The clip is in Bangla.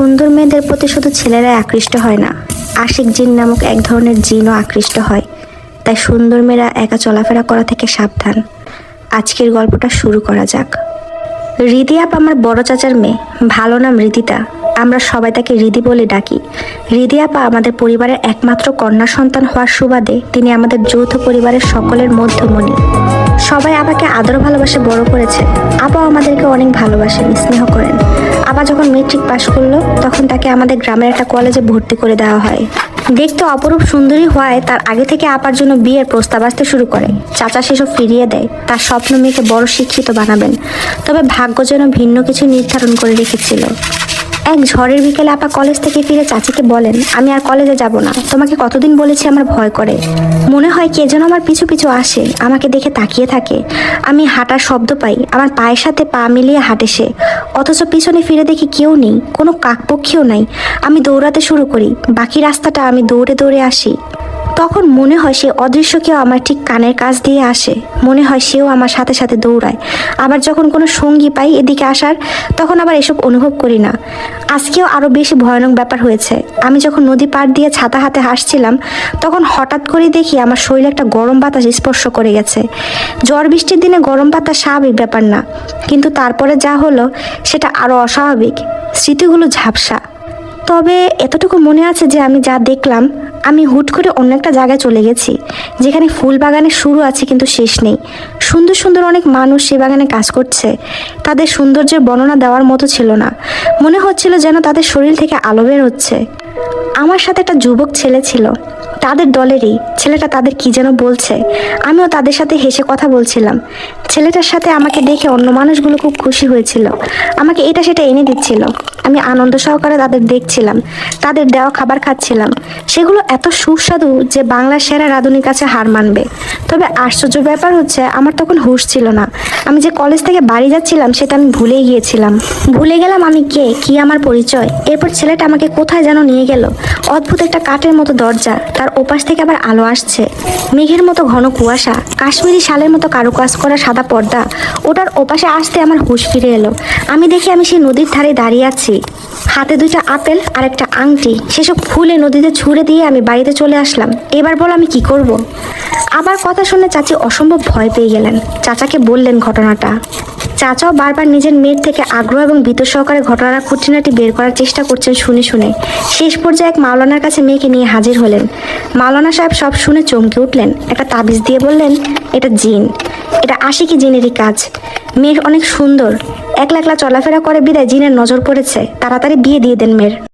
সুন্দর মেয়েদের প্রতি শুধু ছেলেরাই আকৃষ্ট হয় না। আশিক জিন নামক এক ধরনের জিনও আকৃষ্ট হয়। তাই সুন্দর মেয়েরা একা চলাফেরা করা থেকে সাবধান। আজকের গল্পটা শুরু করা যাক। রিদি আপ আমার বড় চাচার মেয়ে। ভালো নাম রিদিতা। আমরা সবাই তাকে রিদি বলে ডাকি। রিদি আপা আমাদের পরিবারের একমাত্র কন্যা সন্তান হওয়ার সুবাদে তিনি আমাদের যৌথ পরিবারের সকলের মধ্যমণি। সবাই আপাকে আদর ভালোবাসে বড় করেছে। আপাও আমাদেরকে অনেক ভালোবাসেন, স্নেহ করেন। আপা যখন মেট্রিক পাশ করল, তখন তাকে আমাদের গ্রামের একটা কলেজে ভর্তি করে দেওয়া হয়। দেখতে অপরূপ সুন্দরী হওয়ায় তার আগে থেকে আপার জন্য বিয়ের প্রস্তাব আসতে শুরু করে। চাচা সেসব ফিরিয়ে দেয়, তার স্বপ্ন মেয়েকে বড় শিক্ষিত বানাবেন। তবে ভাগ্য যেন ভিন্ন কিছু নির্ধারণ করে রেখেছিল। এক ঝড়ের বিকেলে আপা কলেজ থেকে ফিরে চাচিকে বলেন, আমি আর কলেজে যাব না। তোমাকে কতদিন বলেছি আমার ভয় করে। মনে হয় কে যেন আমার পিছু পিছু আসে, আমাকে দেখে তাকিয়ে থাকে। আমি হাঁটার শব্দ পাই, আমার পায়ের সাথে পা মিলিয়ে হাঁটে সে। অথচ পিছনে ফিরে দেখি কেউ নেই, কোনো কাকপক্ষীও নাই। আমি দৌড়াতে শুরু করি, বাকি রাস্তাটা আমি দৌড়ে দৌড়ে আসি। তখন মনে হয় সে অদৃশ্য কেউ আমার ঠিক কানের কাছ দিয়ে আসে। মনে হয় সেও আমার সাথে সাথে দৌড়ায়। আবার যখন কোনো সঙ্গী পাই এদিকে আসার, তখন আবার এসব অনুভব করি না। আজকেও আরও বেশি ভয়ানক ব্যাপার হয়েছে। আমি যখন নদী পার দিয়ে ছাতা হাতে হাসছিলাম, তখন হঠাৎ করে দেখি আমার শরীরে একটা গরম বাতাস স্পর্শ করে গেছে। ঝড় বৃষ্টির দিনে গরম বাতাস স্বাভাবিক ব্যাপার না। কিন্তু তারপরে যা হলো, সেটা আরও অস্বাভাবিক। স্মৃতিগুলো ঝাপসা। তবে এতটুকু মনে আছে যে আমি যা দেখলাম, আমি হুট করে অন্য একটা জায়গায় চলে গেছি, যেখানে ফুল বাগানের শুরু আছে কিন্তু শেষ নেই। সুন্দর সুন্দর অনেক মানুষ সে বাগানে কাজ করছে। তাদের সৌন্দর্যের বর্ণনা দেওয়ার মতো ছিল না। মনে হচ্ছিল যেন তাদের শরীর থেকে আলো বের হচ্ছে। আমার সাথে একটা যুবক ছেলে ছিল। তাদের দলেরই। ছেলেটা তাদের কি যেন বলছে। আমিও তাদের সাথে হেসে কথা বলছিলাম। ছেলেটার সাথে আমাকে দেখে অন্য মানুষগুলো খুব খুশি হয়েছিল। আমাকে এটা সেটা এনে দিচ্ছিল। আমি আনন্দ সহকারে তাদের দেখছিলাম। তাদের দেওয়া খাবার খাচ্ছিলাম। সেগুলো এত সুস্বাদু যে বাংলার সেরা রাঁধুনির কাছে হার মানবে। তবে আশ্চর্য ব্যাপার হচ্ছে, আমার তখন হুঁশ ছিল না। আমি যে কলেজ থেকে বাড়ি যাচ্ছিলাম, সেটা আমি ভুলেই গিয়েছিলাম। ভুলে গেলাম আমি কে? কি আমার পরিচয়? এরপর ছেলেটা আমাকে কোথায় যেন নিয়ে গেল? অদ্ভুত একটা কাঠের মতো দরজা। তার ওপাশ থেকে আবার আলো আসছে। মেঘের মতো ঘন কুয়াশা। কাশ্মীরি শালের মতো কারুকাজ করা সাদা পর্দা। ওটার ওপাশে আসতে আমার হুঁশ ফিরে এলো। আমি দেখি আমি সেই নদীর ধারে দাঁড়িয়ে আছি। হাতে দুইটা আপেল আর একটা আংটি। সেসব ফুলে নদীতে ছুঁড়ে দিয়ে আমি বাড়িতে চলে আসলাম। এবার বল আমি কি করব। আবার কথা শুনে চাচি অসম্ভব ভয় পেয়ে গেলেন। চাচাকে বললেন ঘটনাটা। চাচাও বারবার নিজের মেয়ের থেকে আগ্রহ এবং ভীত সহকারে ঘটনার খুঁটিনাটি বের করার চেষ্টা করছেন শুনে শুনে। শেষ পর্যায়ে এক মাওলানার কাছে মেয়েকে নিয়ে হাজির হলেন। মাওলানা সাহেব সব শুনে চমকে উঠলেন। একটা তাবিজ দিয়ে বললেন, এটা জিন। এটা আশিকি জিনেরই কাজ। মেয়ের অনেক সুন্দর। একলা একলা চলাফেরা করে, বিদায় জিনের নজর পড়েছে। তাড়াতাড়ি বিয়ে দিয়ে দেন মেয়ের।